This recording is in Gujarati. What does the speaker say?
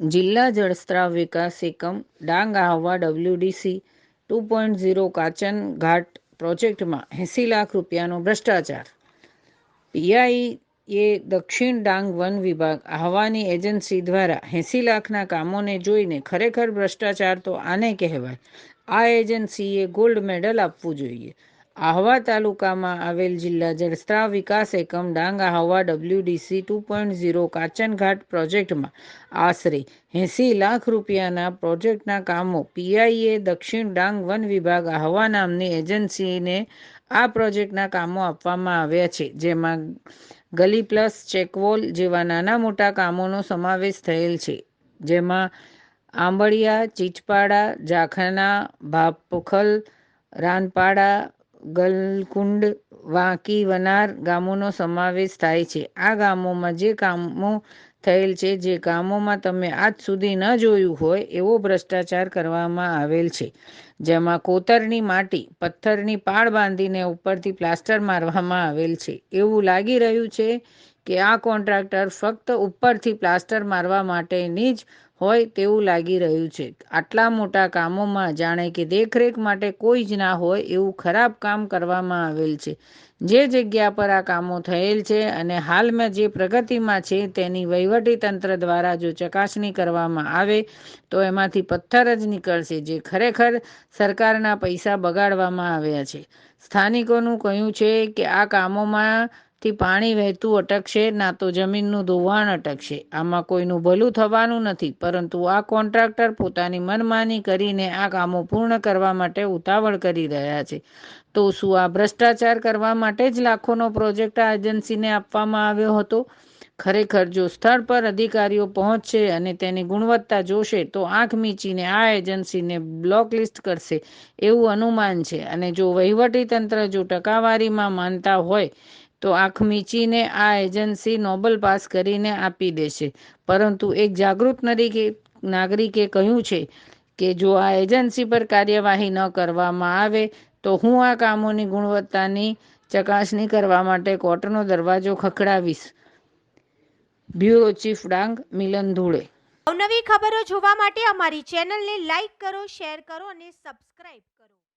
જિલ્લા જળસ્ત્રાવ વિકાસ એકમ, Dang Ahwa WDC two point zero Kachan Ghat પ્રોજેક્ટમાં એંસી લાખ રૂપિયાનો ભ્રષ્ટાચાર. પીઆઈએ દક્ષિણ ડાંગ વન વિભાગ આહવાની એજન્સી દ્વારા એંસી લાખના કામોને જોઈને ખરેખર ભ્રષ્ટાચાર તો આને કહેવાય. આ એજન્સીએ ગોલ્ડ મેડલ આપવું જોઈએ. આહવા તાલુકામાં આવેલ જિલ્લા જળસ્ત્રાવ વિકાસ એકમ Dang Ahwa WDC two point zero Kachanghat પ્રોજેક્ટમાં આશરે એંસી લાખ રૂપિયાના પ્રોજેક્ટના કામો પીઆઈએ દક્ષિણ ડાંગ વન વિભાગ આહવા નામની એજન્સીને આ પ્રોજેક્ટના કામો આપવામાં આવ્યા છે, જેમાં ગલી પ્લસ ચેકવોલ જેવા નાના મોટા કામોનો સમાવેશ થયેલ છે, જેમાં આંબળિયા, ચીચપાડા જાખના ભાપખલ, રાનપાડા ગલકુંડ, વાંકી, વનાર ગામોનો સમાવેશ થાય છે. આ ગામોમાં જે કામો થયેલ છે, જે કામોમાં તમે આજ સુધી ન જોયું હોય એવો ભ્રષ્ટાચાર કરવામાં આવેલ છે. જેમાં કોતરની માટી, પથ્થરની પાળ બાંધીને ઉપરથી પ્લાસ્ટર મારવામાં આવેલ છે. એવું લાગી રહ્યું છે કે આ કોન્ટ્રાક્ટર ફક્ત ઉપરથી પ્લાસ્ટર મારવા માટેની જ હોય તેવું લાગી રહ્યું છે. આટલા મોટા કામોમાં જાણે કે દેખરેખ માટે કોઈ જ ના હોય એવું ખરાબ કામ કરવામાં આવેલ છે. જે જગ્યા પર આ કામો થયેલ છે અને હાલમાં જે પ્રગતિમાં છે તેની વહીવટી તંત્ર દ્વારા જો ચકાસણી કરવામાં આવે તો એમાંથી પથ્થર જ નીકળશે જે ખરેખર સરકારના પૈસા બગાડવામાં આવ્યા છે. સ્થાનિકોનું કહ્યું છે કે આ કામોમાં થી પાણી વહેતું અટકશે, ના તો જમીનનું ધોવાણ અટકશે. આમાં કોઈનું ભલું થવાનું નથી, પરંતુ આ કોન્ટ્રાક્ટર પોતાની મનમાની કરીને આ કામો પૂર્ણ કરવા માટે ઉતાવળ કરી રહ્યા છે. તો શું આ ભ્રષ્ટાચાર કરવા માટે જ લાખોનો પ્રોજેક્ટ આ એજન્સીને આપવામાં આવ્યો હતો? ખરેખર જો સ્થળ પર અધિકારીઓ પહોંચશે અને તેની ગુણવત્તા જોશે, તો આંખ મીચીને આ એજન્સીને બ્લોક લિસ્ટ કરશે, એવું અનુમાન છે. અને જો વહીવટી તંત્ર જો ટકાવારીમાં માનતા હોય તો આંખ મીચીને આ એજન્સી નોબલ પાસ કરીને આપી દેશે. પરંતુ એક જાગૃત નરીકે નાગરિકે કહ્યું છે કે જો આ એજન્સી પર કાર્યવાહી ન કરવામાં આવે, તો હું આ કામોની ગુણવત્તાની ચકાસણી કરવા માટે કોર્ટનો દરવાજો ખખડાવીશ. Bureau chief Dang, Milan Dhule. અવનવી ખબરો જોવા માટે અમારી ચેનલને લાઈક કરો, શેર કરો અને સબસ્ક્રાઇબ કરો.